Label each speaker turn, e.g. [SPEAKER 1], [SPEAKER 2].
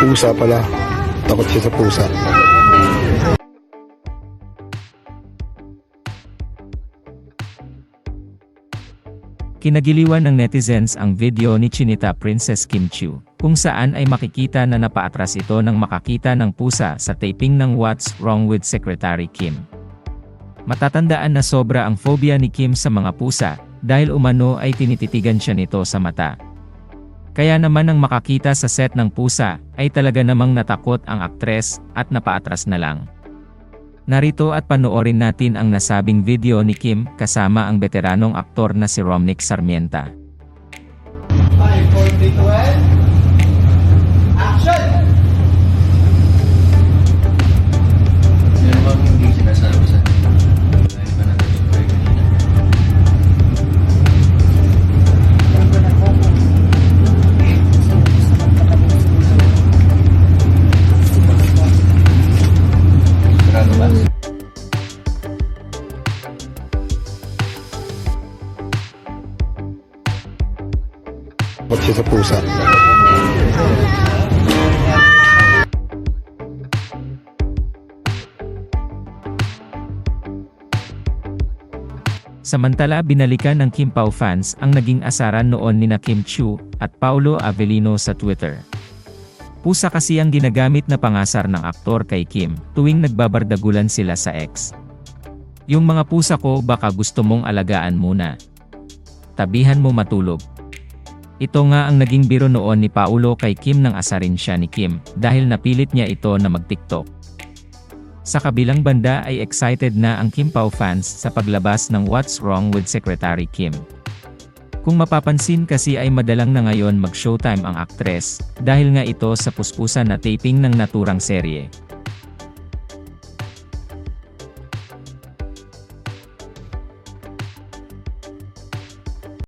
[SPEAKER 1] Pusa pala. Takot siya sa pusa.
[SPEAKER 2] Kinagiliwan ng netizens ang video ni Chinita Princess Kim Chiu, kung saan ay makikita na napaatras ito nang makakita ng pusa sa taping ng What's Wrong with Secretary Kim. Matatandaan na sobra ang phobia ni Kim sa mga pusa, dahil umano ay tinititigan siya nito sa mata. Kaya naman nang makakita sa set ng pusa, ay talaga namang natakot ang aktres at napaatras na lang. Narito at panoorin natin ang nasabing video ni Kim kasama ang veteranong aktor na si Romnick Sarmienta.
[SPEAKER 3] 5, 4, 3, 2, 1.
[SPEAKER 1] Takot siya sa pusa.
[SPEAKER 2] Samantala binalikan ng Kim Pao fans ang naging asaran noon ni na Kim Chu at Paulo Avellino sa Twitter. Pusa kasi ang ginagamit na pangasar ng aktor kay Kim tuwing nagbabardagulan sila sa ex. Yung mga pusa ko baka gusto mong alagaan muna. Tabihan mo matulog. Ito nga ang naging biro noon ni Paulo kay Kim nang asarin siya ni Kim dahil napilit niya ito na mag-TikTok. Sa kabilang banda ay excited na ang Kim Pao fans sa paglabas ng What's Wrong with Secretary Kim. Kung mapapansin kasi ay madalang na ngayon mag-showtime ang aktres, dahil nga ito sa puspusan na taping ng naturang serye.